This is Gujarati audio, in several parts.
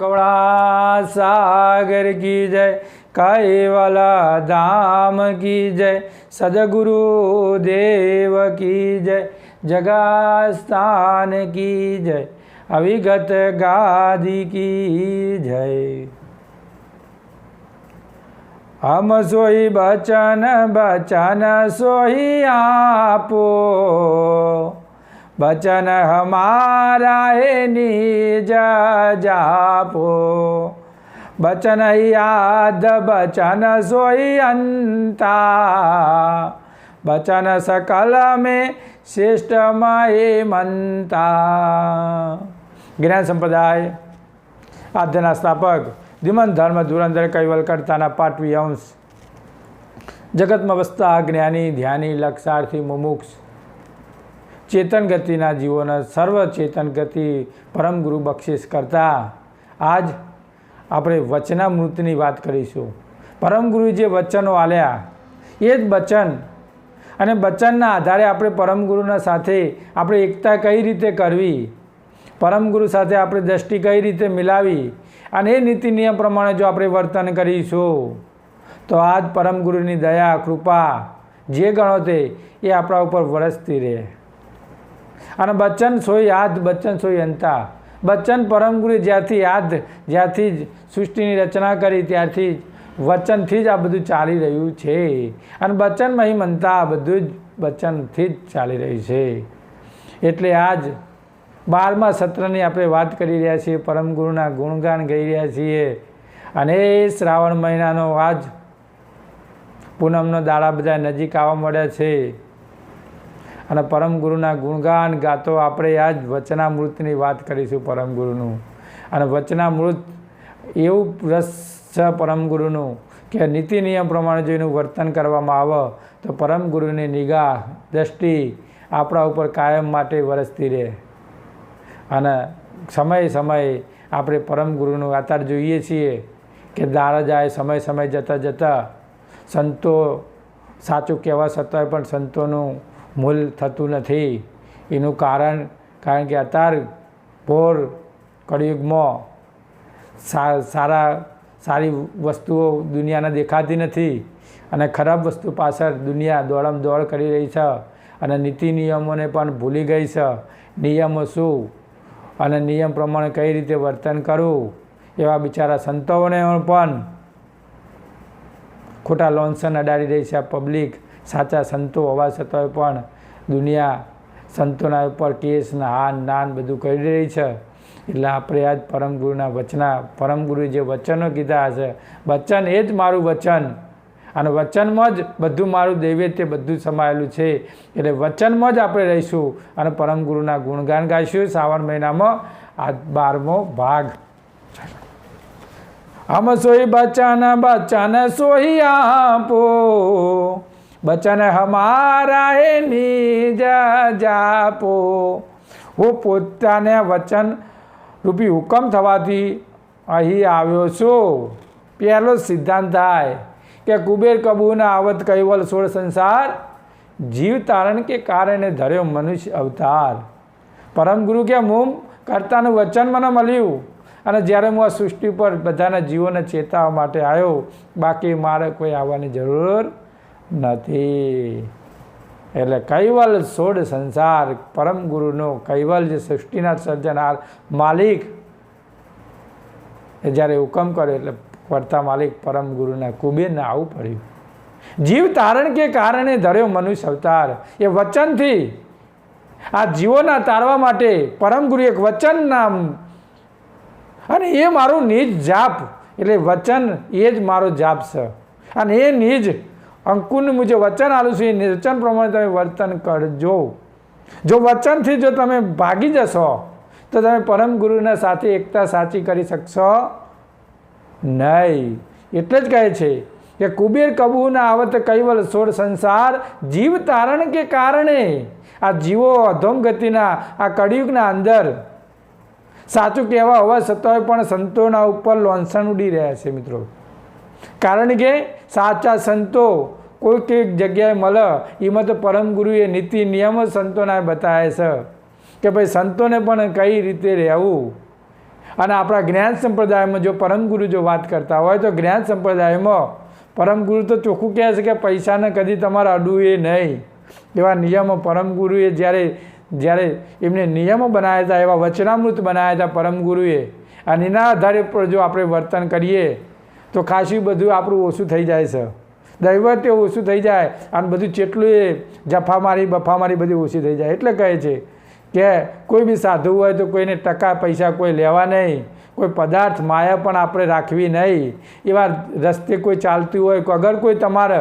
કવળા સાગર કી જય કૈવલા ધામ કી જય, સદગુરુ દેવ કી જય, જગાસ્થાન કી જય, અવિગત ગાદી કી જય. હમ સોઈ બચન બચન સોઈ આપો. બચન હમારા હે નિજ જાપો. બચન યાદ બચન સોઈ અંતા. सकल સકલ श्रेष्ठ શ્રેષ્ઠમય મંતા. જ્ઞાન સંપ્રદાય, આદ્યના સ્થાપક ધીમન ધર્મ ધુરંધર કૈવલ કરતાના પાટવી અંશ. જગતમાં વસતા જ્ઞાની, ધ્યાની, લક્ષાર્થી, મુમુક્ષ ચેતન ગતિના જીવોના સર્વ ચેતન ગતિ પરમ ગુરુ બક્ષિસ કરતા. આજ આપણે વચનામૃતની વાત કરીશું. પરમ ગુરુ જે વચનો આલ્યા, એ જ વચન અને વચનના આધારે આપણે પરમ ગુરુના સાથે આપણે એકતા કઈ રીતે કરવી, પરમ ગુરુ સાથે આપણે દ્રષ્ટિ કઈ રીતે મિલાવી અને એ નીતિ નિયમ પ્રમાણે જો આપણે વર્તન કરીશું, તો આજ પરમ ગુરુની દયા, કૃપા જે ગણો તે એ આપણા ઉપર વરસતી રહે. અને બચ્ચન સોય યાદ, બચ્ચન સોય અંતા. બચ્ચન પરમગુરુએ જ્યારથી યાદ, જ્યારથી જ સૃષ્ટિની રચના કરી, ત્યારથી જ વચનથી જ આ બધું ચાલી રહ્યું છે. અને બચ્ચન મહિમંતા, બધું જ બચ્ચનથી જ ચાલી રહ્યું છે. એટલે આજ બારમા સત્રની આપણે વાત કરી રહ્યા છીએ પરમગુરુના ગુણગાન ગઈ રહ્યા છીએ. અને શ્રાવણ મહિનાનો આજ પૂનમનો દાડા બધા નજીક આવવા મળ્યા છે. અને પરમ ગુરુના ગુણગાન ગાતો આપણે આ જ વચનામૃતની વાત કરીશું પરમ ગુરુનું અને વચનામૃત એવું રસ છે પરમ ગુરુનું કે નીતિ નિયમ પ્રમાણે જો એનું વર્તન કરવામાં આવે, તો પરમ ગુરુની નિગાહ, દ્રષ્ટિ આપણા ઉપર કાયમ માટે વરસતી રહે. અને સમય સમયે આપણે પરમ ગુરુનું આધાર જોઈએ છીએ કે દાડા જાય, સમય સમય જતાં જતાં સંતો સાચું કહેવા છતાંય પણ સંતોનું મૂલ થતું નથી. એનું કારણ કારણ કે અત્યારે ભોર કળિયુગમાં સારા, સારી વસ્તુઓ દુનિયાને દેખાતી નથી અને ખરાબ વસ્તુ પાછળ દુનિયા દોડમ દોડ કરી રહી છે અને નીતિ નિયમોને પણ ભૂલી ગઈ છે. નિયમો શું? અને નિયમ પ્રમાણે કઈ રીતે વર્તન કરવું? એવા બિચારા સંતોને પણ ખોટા લોન્સન અડાડી રહી છે પબ્લિક સાચા સંતો હોવા છતાંય પણ દુનિયા સંતોના ઉપર કેસ હાન, નાન બધું કરી રહી છે. એટલે આપણે આજ પરમગુરુના વચના, પરમગુરુએ જે વચનો કીધા હશે, વચન એ જ મારું વચન. અને વચનમાં જ બધું મારું દૈવેત્ય બધું સમાયેલું છે. એટલે વચનમાં જ આપણે રહીશું અને પરમગુરુના ગુણગાન ગાઈશું શ્રાવણ મહિનામાં આ બારમો ભાગ. આમ સોઈ બચાના, બચન સોહી આપો. બચન હમારા હે નિજ જાપો. હું પોતાને વચન રૂપી હુકમ થવાથી અહીં આવ્યો છું. પહેલો સિદ્ધાંત થાય કે કુબેર કબૂના આવત કૈવલ સોળ સંસાર જીવ તારણ કે કારણે ધર્યો મનુષ્ય અવતાર. પરમ ગુરુ કે મુમ કરતાનું વચન મને મળ્યું અને જ્યારે હું આ સૃષ્ટિ પર બધાના જીવોને ચેતાવવા માટે આવ્યો, બાકી મારે કોઈ આવવાની જરૂર નથી. એટલે કૈવલ સોડ સંસાર, પરમ ગુરુનો કૈવલ જે સૃષ્ટિના સર્જનાર માલિક, એ જ્યારે હુકમ કર્યો એટલે કરતા માલિક પરમ ગુરુના કુબેરને આવું પડ્યું. જીવ તારણ કે કારણે ધર્યો મનુષ્ય અવતાર, એ વચનથી આ જીવોના તારવા માટે પરમ ગુરુ એક વચન નામ. અને એ મારું નિજ જાપ, એટલે વચન એ જ મારો જાપ છે. અને એ નિજ અંકુરનું મુજબ વચન આલું છું એ વચન પ્રમાણે તમે વર્તન કરજો. જો વચનથી જો તમે ભાગી જશો, તો તમે પરમ ગુરુના સાથે એકતા સાચી કરી શકશો નહીં. એટલે જ કહે છે કે કુબેર કબૂના આવત કૈવલ સોળ સંસાર જીવ તારણ કે કારણે? આ જીવો અધમ ગતિના, આ કળિયુગના અંદર. સાચું કહેવા હોવા છતાંય પણ સંતોના ઉપર લોન્સણ ઉડી રહ્યા છે મિત્રો. કારણ કે સાચા સંતો કોઈ કંઈક જગ્યાએ મળે, એમાં તો પરમ ગુરુએ નીતિ જ સંતોના બતાવે છે કે ભાઈ સંતોને પણ કઈ રીતે રહેવું? અને આપણા જ્ઞાન સંપ્રદાયમાં જો પરમ ગુરુ જો વાત કરતા હોય, તો જ્ઞાન સંપ્રદાયમાં પરમ ગુરુ તો ચોખ્ખું કહે છે કે પૈસાને કદી તમારે અડવું એ નહીં. એવા નિયમો પરમ ગુરુએ જ્યારે જ્યારે એમને નિયમો બનાવ્યા હતા, એવા વચનામૃત બનાવ્યા હતા પરમ ગુરુએ. અને એના આધારે પર જો આપણે વર્તન કરીએ, તો ખાસી બધું આપણું ઓછું થઈ જાય છે. દૈવત્ય ઓછું થઈ જાય અને બધું જેટલું એ જફા મારી બફા મારી બધી ઓછી થઈ જાય. એટલે કહે છે કે કોઈ બી સાધુ હોય તો કોઈને ટકા પૈસા કોઈ લેવા નહીં. કોઈ પદાર્થ માયા પણ આપણે રાખવી નહીં. એવા રસ્તે કોઈ ચાલતું હોય અગર કોઈ તમારે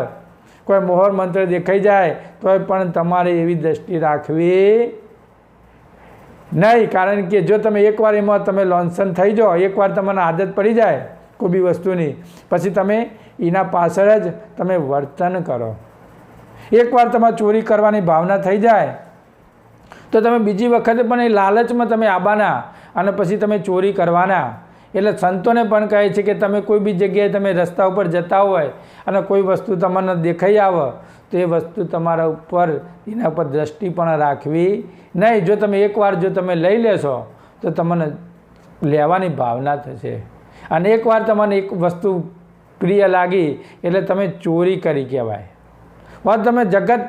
કોઈ મોહર મંત્ર દેખાઈ જાય તો પણ તમારે એવી દ્રષ્ટિ રાખવી નહીં. કારણ કે જો તમે એકવાર એમાં તમે લોન્સન થઈ જાઓ એકવાર તમને આદત પડી જાય કોઈ બી વસ્તુની પછી તમે એના પાછળ જ તમે વર્તન કરો. એકવાર તમારે ચોરી કરવાની ભાવના થઈ જાય, તો તમે બીજી વખતે પણ એ લાલચમાં તમે આવવાના અને પછી તમે ચોરી કરવાના. એટલે સંતોને પણ કહે છે કે તમે કોઈ બી જગ્યાએ તમે રસ્તા ઉપર જતા હોય અને કોઈ વસ્તુ તમને દેખાઈ આવે, તો એ વસ્તુ તમારા ઉપર એના ઉપર દ્રષ્ટિ પણ રાખવી નહીં. જો તમે એકવાર જો તમે લઈ લેશો, તો તમને લેવાની ભાવના થશે. અને એકવાર તમને એક વસ્તુ પ્રિય લાગી, એટલે તમે ચોરી કરી કહેવાય. વાત તમે જગત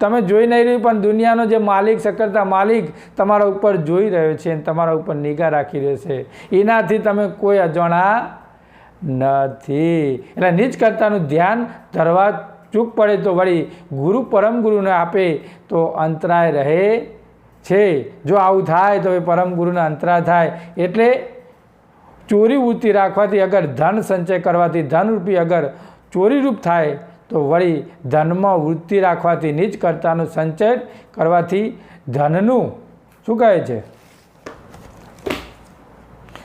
તમે જોઈ નહીં રહ્યું, પણ દુનિયાનો જે માલિક સકરતા માલિક તમારા ઉપર જોઈ રહ્યો છે અને તમારા ઉપર નિગાહ રાખી રહ્યો છે. એનાથી તમે કોઈ અજાણા નથી. એટલે નીચ કરતાનું ધ્યાન ધરવા ચૂક પડે તો વળી ગુરુ પરમ ગુરુને આપે તો અંતરાય રહે છે. જો આવું થાય તો એ પરમ ગુરુને અંતરાય થાય. એટલે ચોરી વૃત્તિ રાખવાથી અગર ધન સંચય કરવાથી ધનરૂપી અગર ચોરીરૂપ થાય, તો વળી ધનમાં વૃત્તિ રાખવાથી નીચ કરતાનું સંચય કરવાથી ધનનું શું કહે છે?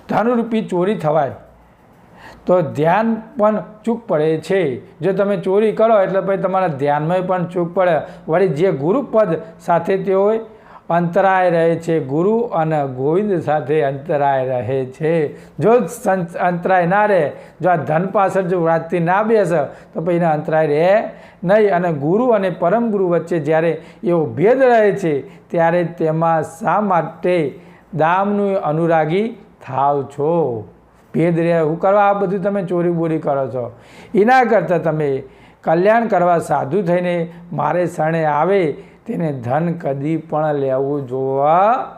ધનરૂપી ચોરી થવાય. તો ધ્યાન પણ ચૂક પડે છે. જો તમે ચોરી કરો એટલે પછી તમારા ધ્યાનમાં પણ ચૂક પડે. વળી જે ગુરુપદ સાથે તેઓ અંતરાય રહે છે ગુરુ અને ગોવિંદ સાથે અંતરાય રહે છે. જો અંતરાય ના રહે, જો આ ધન પાછળ જો વાતથી ના બેસે, તો પછી એના અંતરાય રહે નહીં. અને ગુરુ અને પરમ ગુરુ વચ્ચે જ્યારે એવો ભેદ રહે છે, ત્યારે તેમાં શા માટે દામનું અનુરાગી થાવ છો? ભેદ રહે. હું કરવા આ બધું તમે ચોરી બોરી કરો છો? એના કરતાં તમે કલ્યાણ કરવા સાધુ થઈને મારે શરણે આવે તેને ધન કદી પણ લેવું જોવા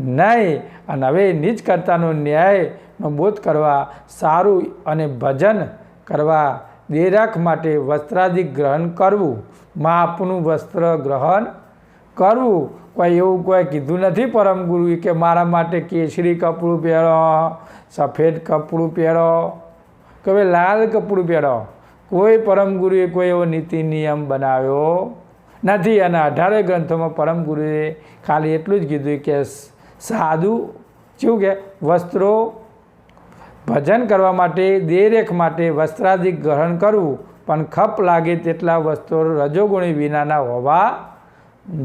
નહીં. અને હવે નીચ કરતાનો ન્યાયનો બોધ કરવા, સારું અને ભજન કરવા, દેરાખ માટે વસ્ત્રાદિ ગ્રહણ કરવું. માપનું વસ્ત્ર ગ્રહણ કરવું. કોઈ એવું કોઈ કીધું નથી પરમ ગુરુએ કે મારા માટે કેસરી કપડું પહેરો, સફેદ કપડું પહેરો, કે ભાઈ લાલ કપડું પહેરો. કોઈ પરમ ગુરુએ કોઈ એવો નીતિ નિયમ બનાવ્યો નથી. અને અઢારે ગ્રંથોમાં પરમ ગુરુએ ખાલી એટલું જ કીધું કે સાધુ શું કે, વસ્ત્રો ભજન કરવા માટે, દેરેખ માટે વસ્ત્રાધિક ગ્રહણ કરવું, પણ ખપ લાગે તેટલા વસ્ત્રો રજોગુણી વિનાના હોવા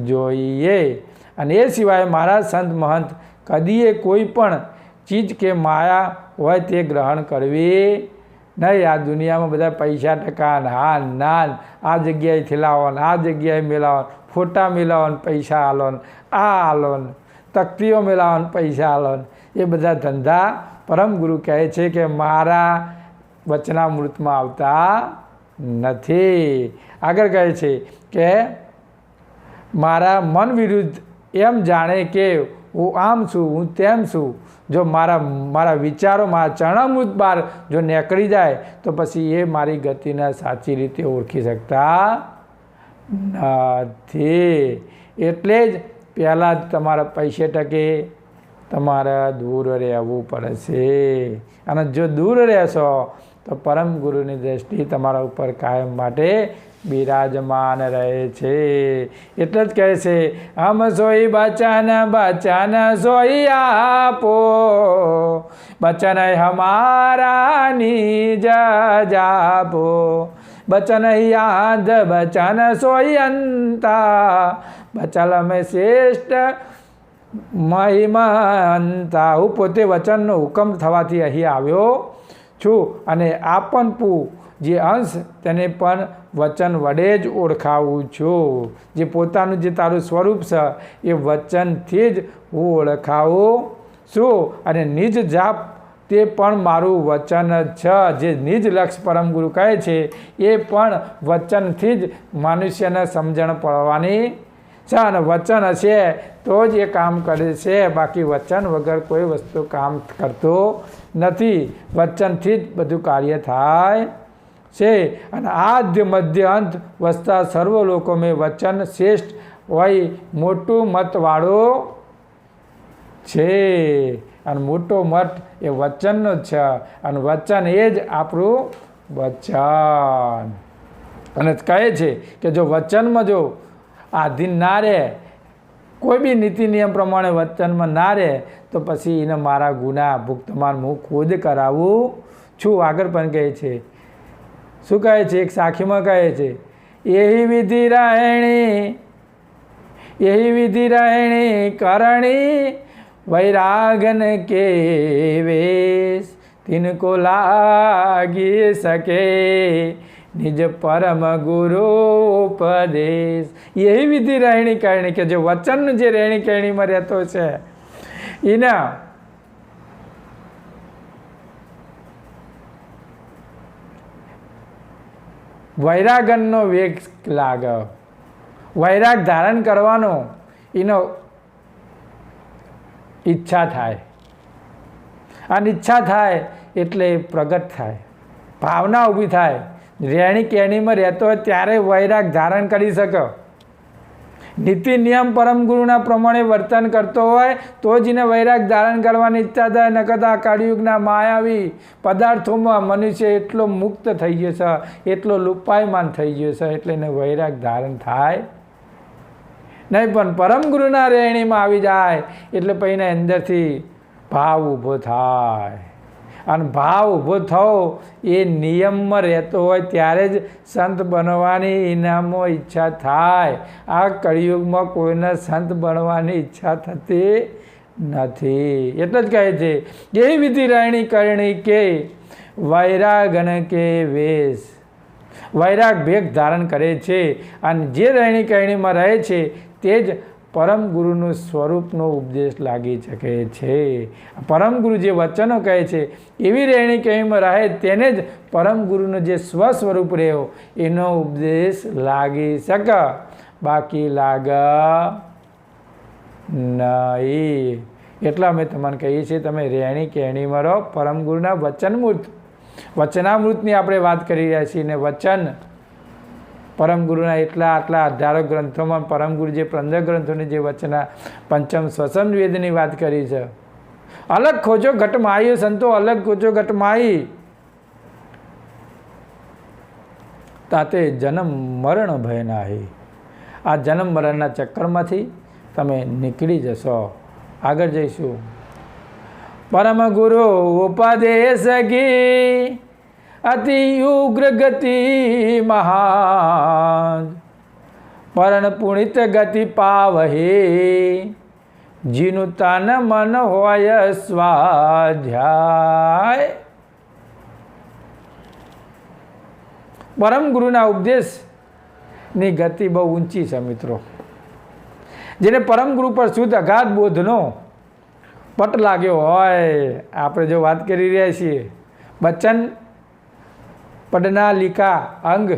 જોઈએ. અને એ સિવાય મારા સંત મહંત કદીએ કોઈ પણ ચીજ કે માયા હોય તે ગ્રહણ કરવી નહીં, આ દુનિયામાં બધા પૈસા ટકા હા નાન આ જગ્યાએથી લાવો આ જગ્યાએ મેલાવો ફોટા મેલાવો ને પૈસા આલો આ આલો તકતીઓ મેલાવો પૈસા આલો એ બધા ધંધા પરમ ગુરુ કહે છે કે મારા વચનામૃતમાં આવતા નથી. આગળ કહે છે કે મારા મન વિરુદ્ધ એમ જાણે કે હું આમ છું, હું તેમ છું. જો મારા મારા વિચારો, મારા ચરણામૃત બાર જો નીકળી જાય, તો પછી એ મારી ગતિને સાચી રીતે ઓળખી શકતા નથી. એટલે જ પહેલાં જ તમારા પૈસે ટકે તમારે દૂર રહેવું પડશે. અને જો દૂર રહેશો, તો પરમ ગુરુની દ્રષ્ટિ તમારા ઉપર કાયમ માટે બિરાજમાન રહે છે. એટલે જ કહે છે, હમ સોઈ બચન બચન સોઈ આપો. બચન હમારા નિજ જાપો. બચન યાદ, બચન સોઈ અંતા. બચલ મેં શ્રેષ્ઠ મહિમંતા હું પોતે વચનનો હુકમ થવાથી અહીં આવ્યો. છું અને આપનપું જે અંશ તેને પણ વચન વડે જ ઓળખાવું છું. જે પોતાનું જે તારું સ્વરૂપ છે, એ વચનથી જ હું ઓળખાવું છું અને નિજ જાપ તે પણ મારું વચન છે. જે નિજ લક્ષ પરમ ગુરુ કહે છે, એ પણ વચનથી જ મનુષ્યને સમજણ પડવાની છે અને વચન હશે તો જ એ કામ કરે છે. બાકી વચન વગર કોઈ વસ્તુ કામ કરતો નથી. વચનથી જ બધું કાર્ય થાય છે. અને આદ્ય મધ્ય અંત વસતા સર્વ લોકો મેં વચન શ્રેષ્ઠ હોય મોટું મતવાળો છે. અને મોટો મત એ વચનનો જ છે. અને વચન એ જ આપણું વચન. અને કહે છે કે જો વચનમાં જો આધીન ના રહે કોઈ બી નીતિ નિયમ પ્રમાણે વચનમાં ના રહે, તો પછી એને મારા ગુના ભુક્તમાન હું ખુદ કરાવું છું. આગળ પણ કહે છે. શું કહે છે? એક સાખીમાં કહે છે. એહી વિધિ રહેણી, એહી વિધિ રાયણી કરણી, વૈરાગન કે વેશ તિનકો લાગી શકે. નિજ પરમ ગુરુ ઉપદેશ. એવી વિધિ રહેણી કરણી કે જે વચન જે રહેણી કરણીમાં રહેતો છે એના વૈરાગનનો વેગ લાગવ વૈરાગ ધારણ કરવાનો એનો ઈચ્છા થાય. અને ઈચ્છા થાય એટલે પ્રગટ થાય. ભાવના ઊભી થાય. રહેણી કેણીમાં રહેતો હોય ત્યારે વૈરાગ ધારણ કરી શકો. નીતિ, નિયમ, પરમ ગુરુના પ્રમાણે વર્તન કરતો હોય તો જ એને વૈરાગ ધારણ કરવાની ઈચ્છા થાય. નકદા કળિયુગના માયાવી પદાર્થોમાં મનુષ્ય એટલો મુક્ત થઈ ગયો છે, એટલો લુપાયમાન થઈ ગયો છે, એટલે એને વૈરાગ ધારણ થાય નહીં. પણ પરમ ગુરુના રહેણીમાં આવી જાય, એટલે પછી અંદરથી ભાવ ઊભો થાય. અને ભાવ ઊભો થવો એ નિયમમાં રહેતો હોય ત્યારે જ સંત બનવાની ઇનામો ઈચ્છા થાય. આ કળિયુગમાં કોઈને સંત બનવાની ઈચ્છા થતી નથી. એટલે જ કહે છે, એ વિધિ રાયણી કરણી કે વૈરાગન કે વેશ. વૈરાગ ભેગ ધારણ કરે છે અને જે રહેણી કહેણીમાં રહે છે તે જ પરમ ગુરુનું સ્વરૂપનો ઉપદેશ લાગી શકે છે. પરમ ગુરુ જે વચનો કહે છે, એવી રહેણી કહીમાં રહે, તેને જ પરમ ગુરુનો જે સ્વ સ્વરૂપ રહ્યો, એનો ઉપદેશ લાગી શક. બાકી લાગ નહીં. એટલા અમે તમને કહીએ છીએ, તમે રહેણી કહેણીમાં રહો પરમ ગુરુના વચનમૃત વચનામૃતની આપણે વાત કરી રહ્યા છીએ ને વચન પરમ ગુરુના એટલા આટલા અઢારો ગ્રંથોમાં પરમ ગુરુ જે પંદર ગ્રંથોની જે વચના, પંચમ શ્વસન વેદની વાત કરી છે. અલગ ખોજો ઘટમાઈ સંતો અલગ ખોજો ઘટમાઈ તાતે જન્મ મરણ ભય નાહી. આ જન્મ મરણના ચક્કરમાંથી તમે નીકળી જશો. આગળ જઈશું. પરમ ગુરુ ઉપદેશ ગી અતિ ઉગ્ર ગતિ મહાન. પરણ પુણિત ગતિ પાવહે. જીનું તન મન હોય સ્વાધ્યાય. પરમ ગુરુના ઉપદેશની ગતિ બહુ ઊંચી છે મિત્રો. જેને પરમ ગુરુ પર શુદ્ધ અગાધ બોધનો પટ લાગ્યો હોય. આપણે જો વાત કરી રહ્યા છીએ બચ્ચન પડનાલિકા અંગ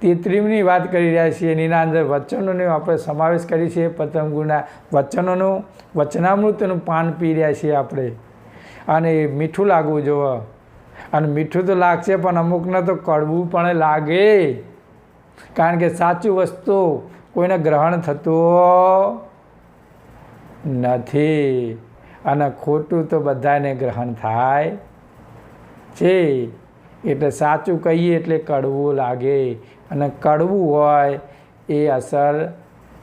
તેત્રીમની વાત કરી રહ્યા છીએ. એના અંદર વચનોનો આપણે સમાવેશ કરીએ છીએ પતંગુના વચનોનું, વચનામૃતનું પાન પી રહ્યા છીએ આપણે. અને મીઠું લાગવું જોવો. અને મીઠું તો લાગશે, પણ અમુકને તો કડવું પણ લાગે. કારણ કે સાચું વસ્તુ કોઈને ગ્રહણ થતું નથી. અને ખોટું તો બધાને ગ્રહણ થાય છે. એટલે સાચું કહીએ એટલે કડવું લાગે. અને કડવું હોય એ અસર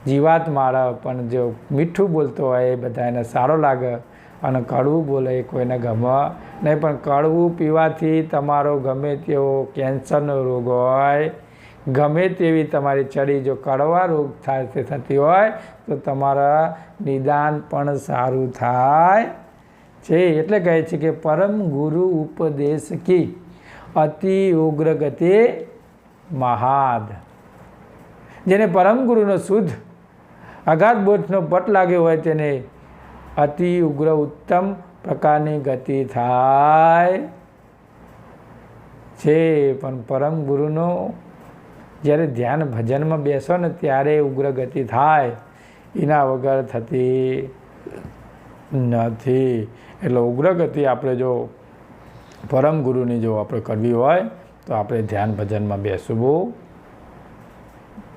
જીવાત મારે પણ જો મીઠું બોલતો હોય એ બધાને સારો લાગે. અને કડવું બોલે એ કોઈને ગમે નહીં. પણ કડવું પીવાથી તમારો ગમે તેવો કેન્સરનો રોગ હોય, ગમે તેવી તમારી ચડી જો કડવા રોગ થાય તે થતી હોય, તો તમારા નિદાન પણ સારું થાય. છે એટલે કહે છે કે પરમ ગુરુ ઉપદેશ કી? અતિ ઉગ્ર ગતિ મહાદ. જેને પરમ ગુરુનો શુદ્ધ અગાધ પટ લાગ્યો હોય તેને અતિ ઉગ્ર ઉત્તમ પ્રકારની ગતિ થાય છે. પણ પરમ ગુરુનો જ્યારે ધ્યાન ભજનમાં બેસો ને ત્યારે ઉગ્ર ગતિ થાય. એના વગર થતી નથી. એટલે ઉગ્ર ગતિ આપણે જો પરમ ગુરુની જો આપણે કરવી હોય, તો આપણે ધ્યાન ભજનમાં બેસવું.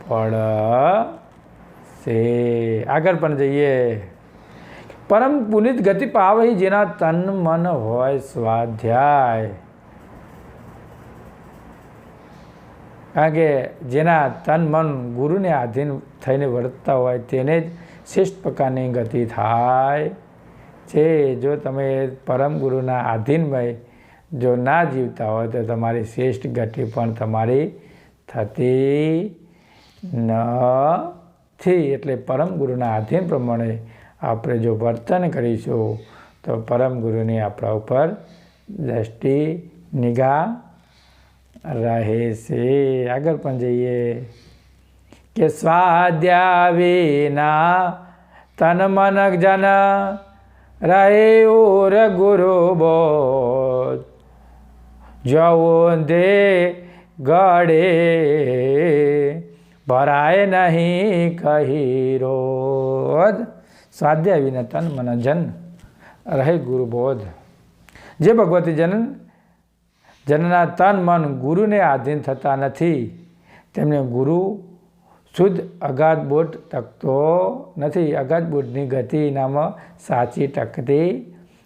પડશે આગળ પણ જઈએ. પરમ પુનિત ગતિ પાવહી જેના તન મન હોય સ્વાધ્યાય. કારણ કે જેના તન મન ગુરુને આધીન થઈને વર્તતા હોય તેને જ શ્રેષ્ઠ પ્રકારની ગતિ થાય. છે જો તમે પરમ ગુરુના આધીન આધીનમય જો ના જીવતા હોય તો તમારી શ્રેષ્ઠ ગતિ પણ તમારી થતી નથી. એટલે પરમ ગુરુના આધીન પ્રમાણે આપણે જો વર્તન કરીશું, તો પરમ ગુરુની આપણા ઉપર દ્રષ્ટિ નિગાહ રહે છે. આગળ પણ જઈએ. કે સ્વાધ્યા વિના તન મન જન રહે ઓર ગુરુ બોધ જવો દે ગળે ભરાય નહીં કહી રોધ સ્વાધ્યાય વિના તન મન જન રહે ગુરુ બોધ જે ભગવતી જનન, જનના તન મન ગુરુને આધીન થતા નથી, તેમને ગુરુ શુદ્ધ અગાધ બોટ ટકતો નથી. અગાધ બોટની ગતિ નામ સાચી ટકતી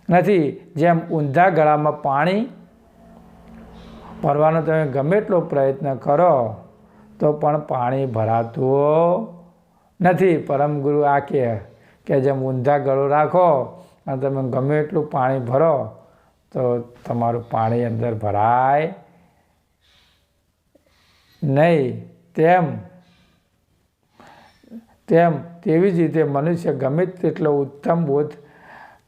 નથી. જેમ ઊંધા ગળામાં પાણી ભરવાનો તમે ગમે એટલો પ્રયત્ન કરો, તો પણ પાણી ભરાતું નથી, પરમ ગુરુ આ કહે કે જેમ ઊંધા ગળો રાખો અને તમે ગમે એટલું પાણી ભરો, તો તમારું પાણી અંદર ભરાય નહીં. તેમ તેમ, તેવી જ રીતે મનુષ્ય ગમે તેટલો ઉત્તમ બોધ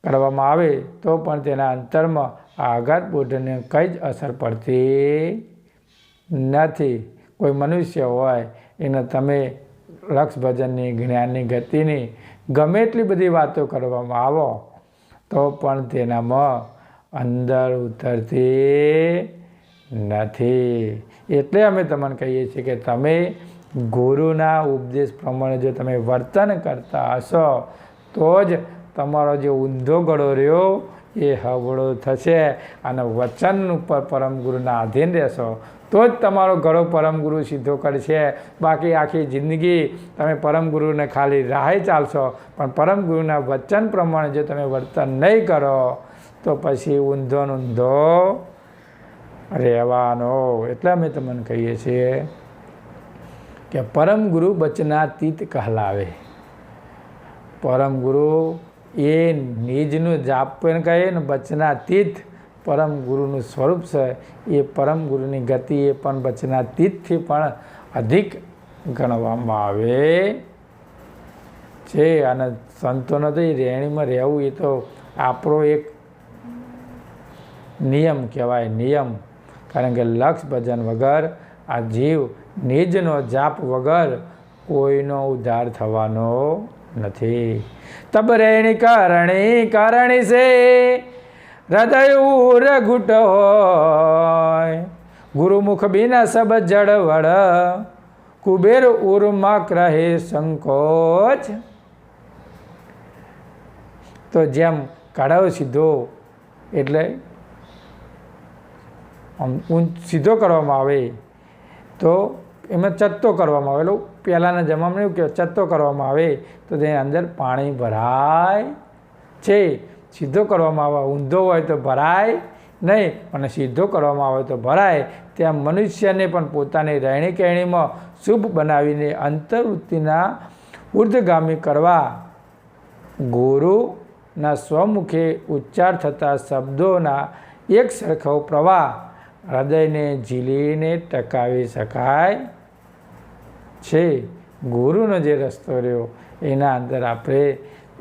કરવામાં આવે, તો પણ તેના અંતરમાં આઘાત બોધને કંઈ જ અસર પડતી નથી. કોઈ મનુષ્ય હોય, એને તમે લક્ષ ભજનની જ્ઞાનની ગતિની ગમે એટલી બધી વાતો કરવામાં આવો, તો પણ તેનામાં અંદર ઉતરતી નથી. એટલે અમે તમને કહીએ છીએ કે તમે ગુરુના ઉપદેશ પ્રમાણે જો તમે વર્તન કરતા હશો, તો જ તમારો જે ઊંધો ગળો રહ્યો એ હવળો થશે અને વચન ઉપર પરમ ગુરુના આધીન રહેશો. તો જ તમારો ઘરો પરમ ગુરુ સીધો કરશે. બાકી આખી જિંદગી તમે પરમ ગુરુને ખાલી રાહે ચાલશો, પણ પરમ ગુરુના વચન પ્રમાણે જો તમે વર્તન નહીં કરો, તો પછી ઊંધો ઊંધો રહેવાનો. એટલે અમે તમને કહીએ છીએ કે પરમ ગુરુ બચનાતીત કહેલાવે. પરમ ગુરુ એ નિજનું જાપ પણ કહે ને બચનાતીત પરમ ગુરુનું સ્વરૂપ છે. એ પરમ ગુરુની ગતિ એ પણ બચનાતીતથી પણ અધિક ગણવામાં આવે. છે, અને સંતોનો તો એ રહેણીમાં રહેવું એ તો આપણો એક નિયમ કહેવાય, નિયમ. કારણ કે લક્ષ ભજન વગર આ જીવ નિજનો જાપ વગર કોઈનો ઉદ્ધાર થવાનો નથી. તબ રેણી કરણી કરણી છે. હૃદય ઉર ઘૂટ હોય ગુરુમુખ બિના સબ જડવડ કુબેર ઉર્મા રહે સંકોચ. તો જેમ કાઢાવો સીધો, એટલે આમ સીધો કરવામાં આવે, તો એમાં ચત્તો કરવામાં આવેલો પહેલાંના જમાનામાં એવું કે ચત્તો કરવામાં આવે તો તેની અંદર પાણી ભરાય છે. સીધો કરવામાં આવે, ઊંધો હોય તો ભરાય નહીં, અને સીધો કરવામાં આવે તો ભરાય. ત્યાં મનુષ્યને પણ પોતાની રહેણી કહેણીમાં શુભ બનાવીને અંતર્વૃત્તિના ઉર્ધગામી કરવા ગુરુના સ્વમુખે ઉચ્ચાર થતા શબ્દોના એક સરખો પ્રવાહ હૃદયને ઝીલીને ટકાવી શકાય છે. ગુરુનો જે રસ્તો રહ્યો, એના અંદર આપણે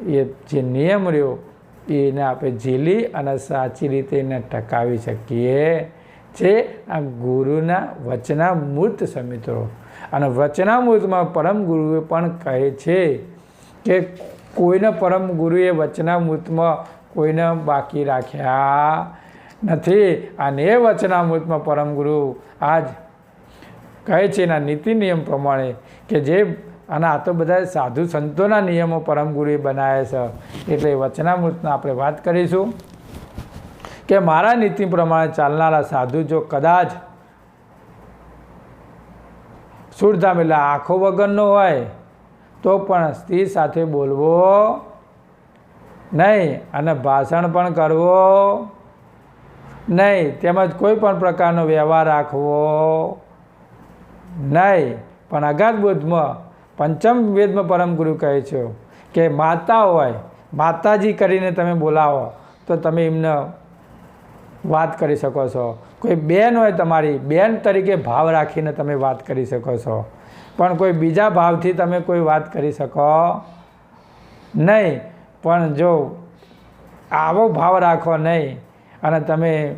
એ જે નિયમ રહ્યો, એને આપણે ઝીલી અને સાચી રીતે એને ટકાવી શકીએ છે. આ ગુરુના વચનામૃત સમિત્રો. અને વચનામૃતમાં પરમ ગુરુએ પણ કહે છે કે કોઈને પરમ ગુરુએ વચનામૃતમાં કોઈને બાકી રાખ્યા નથી. અને એ વચનામૃતમાં પરમ ગુરુ આજ કહે છે એના નીતિ નિયમ પ્રમાણે કે જે અને આ તો બધા સાધુ સંતોના નિયમો પરમ ગુરુએ બનાવ્યા છે. એટલે વચનામૃતના આપણે વાત કરીશું કે મારા નીતિ પ્રમાણે ચાલનારા સાધુ જો કદાચ સુરધામ એટલે આંખો વગરનો હોય, તો પણ સ્ત્રી સાથે બોલવો નહીં અને ભાષણ પણ કરવો નહીં તેમજ કોઈ પણ પ્રકારનો વ્યવહાર રાખવો. નહીં, પણ અગાધ બોધમાં પંચમ વેદમાં પરમ ગુરુ કહે છે કે માતા હોય, માતાજી કરીને તમે બોલાવો, તો તમે એમને વાત કરી શકો છો. કોઈ બેન હોય તમારી, બેન તરીકે ભાવ રાખીને તમે વાત કરી શકો છો. પણ કોઈ બીજા ભાવથી તમે કોઈ વાત કરી શકો નહીં. પણ જો આવો ભાવ રાખો નહીં અને તમે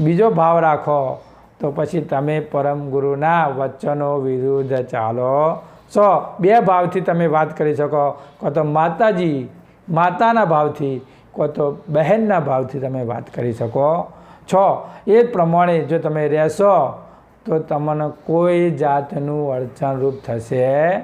બીજો ભાવ રાખો, તો પછી તમે પરમ ગુરુના વચનો વિરુદ્ધ ચાલો. છો બે ભાવથી તમે વાત કરી શકો. કો તો માતાજી, માતાના ભાવથી, કો તો બહેનના ભાવથી તમે વાત કરી શકો. છો, એ પ્રમાણે જો તમે રહેશો, તો તમને કોઈ જાતનું અડચણરૂપ થશે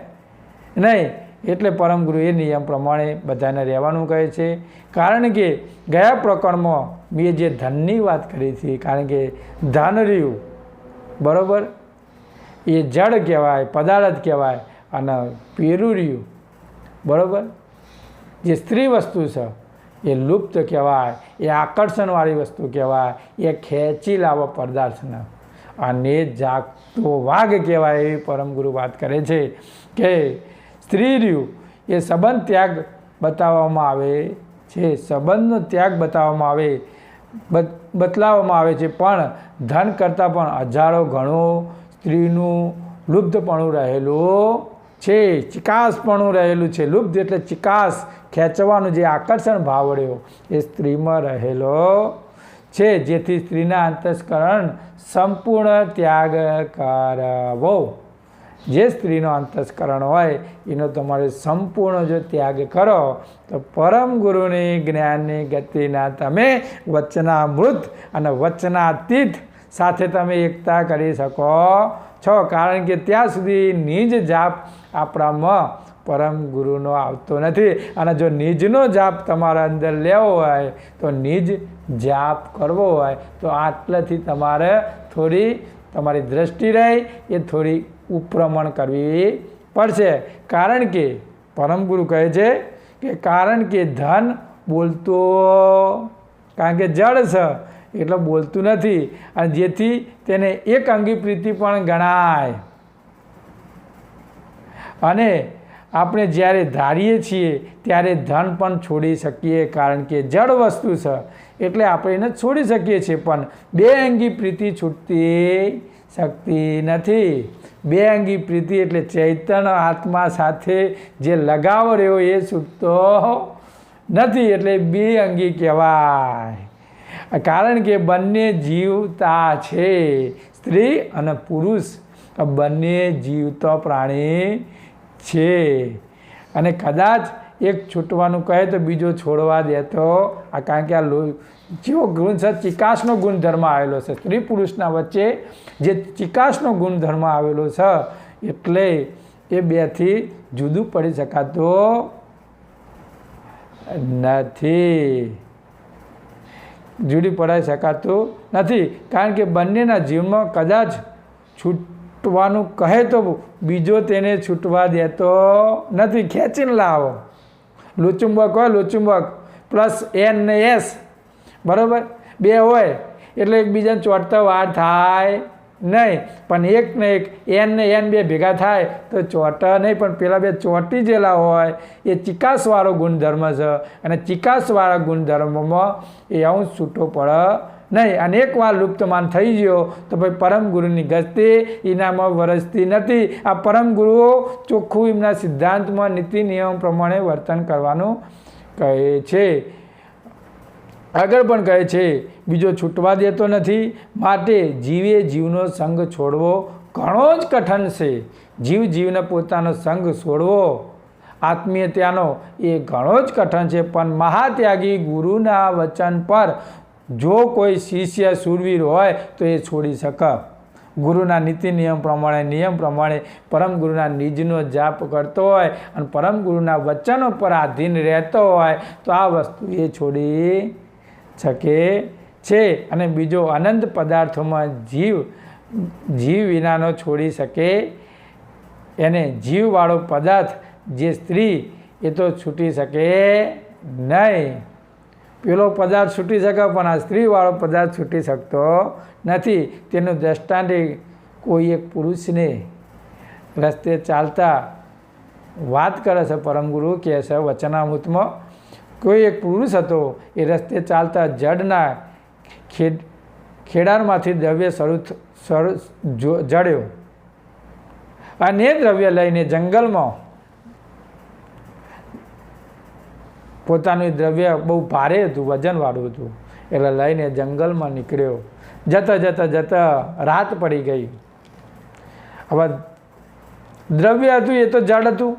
નહીં. એટલે પરમ ગુરુ એ નિયમ પ્રમાણે બધાને રહેવાનું કહે છે. કારણ કે ગયા પ્રકરણમાં મેં જે ધનની વાત કરી હતી, કારણ કે ધન રહ્યું, બરાબર? એ જડ કહેવાય, પદાર્થ કહેવાય, અને પેરું રહ્યું, બરાબર? જે સ્ત્રી વસ્તુ છે, એ લુપ્ત કહેવાય, એ આકર્ષણવાળી વસ્તુ કહેવાય, એ ખેંચી લાવો પદાર્થને અને જાગતો વાઘ કહેવાય, એવી પરમગુરુ વાત કરે છે કે સ્ત્રી રહ્યું, એ સંબંધ ત્યાગ બતાવવામાં આવે છે. સંબંધનો ત્યાગ બતાવવામાં આવે બતલાવવામાં આવે છે. પણ ધન કરતાં પણ હજારો ગણું સ્ત્રીનું લુપ્તપણું રહેલું છે. ચિકાસપણું રહેલું છે. લુપ્ત એટલે ચિકાસ ખેંચવાનું જે આકર્ષણ ભાવડ્યો એ સ્ત્રીમાં રહેલો છે. જેથી સ્ત્રીના અંતસ્કરણ સંપૂર્ણ ત્યાગ કરવો. જે સ્ત્રીનો અંતસ્કરણ હોય, એનો તમારે સંપૂર્ણ જો ત્યાગ કરો, તો પરમ ગુરુની જ્ઞાનની ગતિના તમે વચનામૃત અને વચનાતીત સાથે તમે એકતા કરી શકો છો. કારણ કે ત્યાં સુધી નિજ જાપ આપણામાં પરમ ગુરુનો આવતો નથી. અને જો નિજનો જાપ તમારા અંદર લેવો હોય, તો નિજ જાપ કરવો હોય, તો આટલાથી તમારે થોડી તમારી દ્રષ્ટિ રહે, એ થોડી ઉપરમણ કરવી પડશે. કારણ કે પરમ ગુરુ કહે છે કે, કારણ કે ધન બોલતો, કારણ કે જળ છે, એટલે બોલતું નથી. અને જેથી તેને એક અંગી પ્રીતિ પણ ગણાય. અને આપણે જ્યારે ધારીએ છીએ, ત્યારે ધન પણ છોડી શકીએ, કારણ કે જળ વસ્તુ છે. એટલે આપણે એને છોડી શકીએ છીએ, પણ બે અંગી પ્રીતિ છૂટતી શકતી નથી. બે અંગી પ્રીતિ એટલે ચૈતન્ય આત્મા સાથે જે લગાવ રહ્યો એ છૂટતો નથી એટલે બે અંગી કહેવાય. કારણ કે બંને જીવતા છે, સ્ત્રી અને પુરુષ. બંને જીવતો પ્રાણી છે. અને કદાચ એક છૂટવાનું કહે તો બીજો છોડવા દેતો આ કારણ કે આ જેવો ગુણ છે, ચિકાસનો ગુણધર્મ આવેલો છે. સ્ત્રી પુરુષના વચ્ચે જે ચિકાસનો ગુણધર્મ આવેલો છે, એટલે એ બેથી જુદું પડી શકાતો નથી. જુદી પડાઈ શકાતું નથી. કારણ કે બંનેના જીવનમાં કદાચ છૂટવાનું કહે તો બીજો તેને છૂટવા દેતો નથી. ખેંચીને લાવો. લુચુંબક હોય, લુચુંબક. પ્લસ એન ને એસ. બરાબર? બે હોય, એટલે એકબીજાને ચોંટતા વાર થાય નહીં. પણ એક ને એક, એન ને એન બે ભેગા થાય તો ચોંટા નહીં. પણ પેલા બે ચોંટી જેલા હોય, એ ચિકાસવાળો ગુણધર્મ છે. અને ચિકાસવાળા ગુણધર્મમાં એ હું છૂટો પડે નહીં. અને એકવાર લુપ્તમાન થઈ ગયો, તો ભાઈ પરમ ગુરુની ગસ્તી એનામાં વરસતી નથી. આ પરમ ગુરુઓ ચોખ્ખું એમના સિદ્ધાંતમાં નીતિ નિયમ પ્રમાણે વર્તન કરવાનું કહે છે. આગળ પણ કહે છે, બીજો છૂટવા દેતો નથી, માટે જીવે જીવનો સંગ છોડવો ઘણો જ કઠણ છે. જીવ જીવને પોતાનો સંગ છોડવો આત્મીયતાનો એ ઘણો જ કઠણ છે, પણ મહાત્યાગી ગુરુના વચન પર જો કોઈ શિષ્ય સુરવીર હોય, તો એ છોડી શકે. ગુરુના નીતિ નિયમ પ્રમાણે નિયમ પ્રમાણે પરમ ગુરુના નિજનો જાપ કરતો હોય અને પરમ ગુરુના વચનો પર આધીન રહેતો હોય, તો આ વસ્તુ એ છોડી શકે છે અને બીજો અનંત પદાર્થોમાં જીવ જીવ વિનાનો છોડી શકે. એને જીવવાળો પદાર્થ જે સ્ત્રી, એ તો છૂટી શકે નહીં. પેલો પદાર્થ છૂટી શકે પણ આ સ્ત્રીવાળો પદાર્થ છૂટી શકતો નથી. તેનું દ્રષ્ટાંત કોઈ એક પુરુષને રસ્તે ચાલતા વાત કરે છે પરમગુરુ કહે છે વચનામૃતમાં કોઈ એક પુરુષ હતો, એ રસ્તે ચાલતા જડના ખેડ ખેડારમાંથી દ્રવ્ય શરૂ જડ્યો. અને દ્રવ્ય લઈને જંગલમાં પોતાનું દ્રવ્ય બહુ ભારે હતું, વજનવાળું હતું. એટલે લઈને જંગલમાં નીકળ્યો. જતા જતા જતા રાત પડી ગઈ. હવે દ્રવ્ય હતું, એ તો જડ હતું.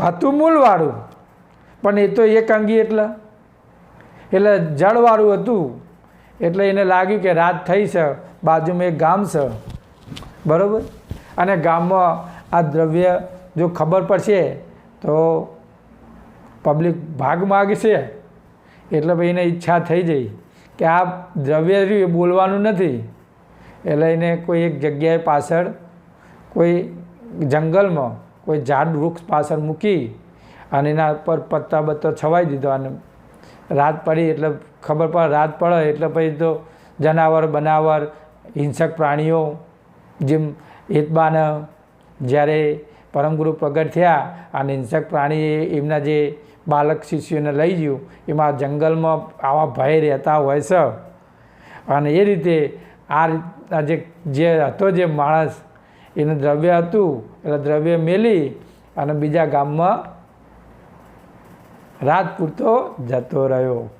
હતું મૂળવાળું. પણ એ તો એક અંગી એટલે. એટલે જળવાળું હતું. એટલે એને લાગ્યું કે રાત થઈ છે, બાજુમાં એક ગામ છે. બરાબર? અને ગામમાં આ દ્રવ્ય જો ખબર પડશે, તો પબ્લિક ભાગ માગશે. એટલે ભાઈ એને ઈચ્છા થઈ જઈ કે આ દ્રવ્ય રહ્યું એ બોલવાનું નથી. એટલે એને કોઈ એક જગ્યાએ પાછળ કોઈ જંગલમાં કોઈ ઝાડ વૃક્ષ પાછળ મૂકી અને એના પર પત્તા બત્તા છવાઈ દીધો અને રાત પડી એટલે ખબર પડે, રાત પડે એટલે પછી તો જનાવર, બનાવર, હિંસક પ્રાણીઓ જેમ હેતબાને જ્યારે પરમગુરુ પ્રગટ થયા અને હિંસક પ્રાણી એમના જે બાલક શિષ્યોને લઈ ગયું, એમાં જંગલમાં આવા ભય રહેતા હોય છે. અને એ રીતે આ રીતના જે હતો જે માણસ, એનું દ્રવ્ય હતું, એટલે દ્રવ્ય મેલી અને બીજા ગામમાં રાત પૂરતો જતો રહ્યો.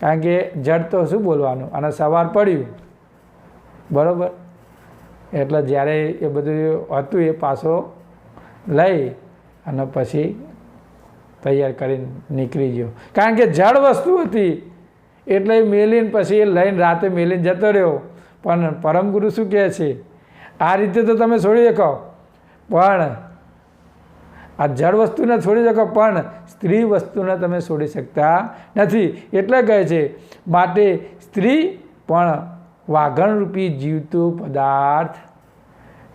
કારણ કે જડ તો શું બોલવાનું? અને સવાર પડ્યું. બરાબર? એટલે જ્યારે એ બધું હતું એ પાછો લઈ અને પછી તૈયાર કરીને નીકળી ગયો. કારણ કે જળ વસ્તુ હતી. એટલે મેલીને પછી એ લઈને રાતે મેલીને જતો રહ્યો. પણ પરમગુરુ શું કહે છે? આ રીતે તો તમે છોડી શકો. પણ આ જળ વસ્તુને છોડી શકો, પણ સ્ત્રી વસ્તુને તમે છોડી શકતા નથી. એટલે કહે છે, માટે સ્ત્રી પણ વાઘણરૂપી જીવતો પદાર્થ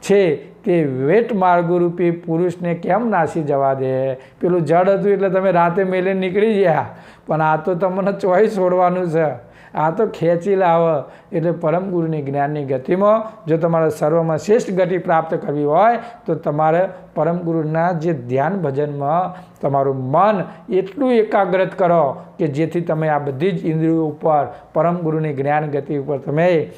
છે. તે વેટ માર્ગરૂપી પુરુષને કેમ નાસી જવા દે? પેલું જળ હતું એટલે તમે રાતે મેલે નીકળી ગયા. પણ આ તો તમને ચોઈસ છોડવાનું છે. આ તો ખેંચી લાવે. એટલે પરમ ગુરુની જ્ઞાનની ગતિમાં જો તમારે સર્વમાં શ્રેષ્ઠ ગતિ પ્રાપ્ત કરવી હોય, તો તમારે પરમ ગુરુના જે ધ્યાન ભજનમાં તમારું મન એટલું એકાગ્રત કરો કે જેથી તમે આ બધી જ ઇન્દ્રિયો ઉપર પરમ ગુરુની જ્ઞાન ગતિ ઉપર તમે